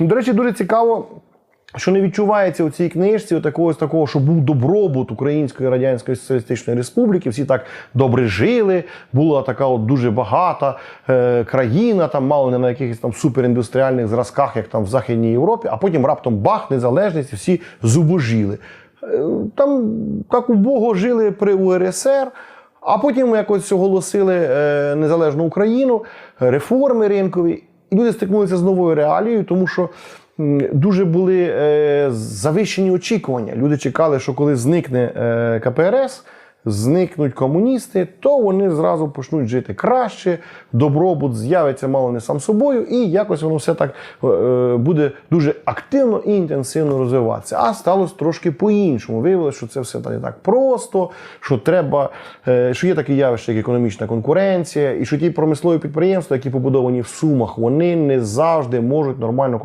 До речі, дуже цікаво. Що не відчувається у цій книжці такого, такого, що був добробут Української Радянської Соціалістичної Республіки, всі так добре жили, була така от дуже багата е, країна, там мало не на якихось там суперіндустріальних зразках, як там в Західній Європі, а потім раптом бах, незалежність, всі зубожіли. Е, там так убого жили при УРСР. А потім якось оголосили е, незалежну Україну, реформи ринкові, люди стикнулися з новою реалією, тому що дуже були е, завищені очікування. Люди чекали, що коли зникне е, КПРС, зникнуть комуністи, то вони зразу почнуть жити краще, добробут з'явиться мало не сам собою, і якось воно все так е, е, буде дуже активно і інтенсивно розвиватися. А сталося трошки по-іншому. Виявилося, що це все не так просто, що треба, е, що є таке явище, як економічна конкуренція, і що ті промислові підприємства, які побудовані в Сумах, вони не завжди можуть нормально конкурувати.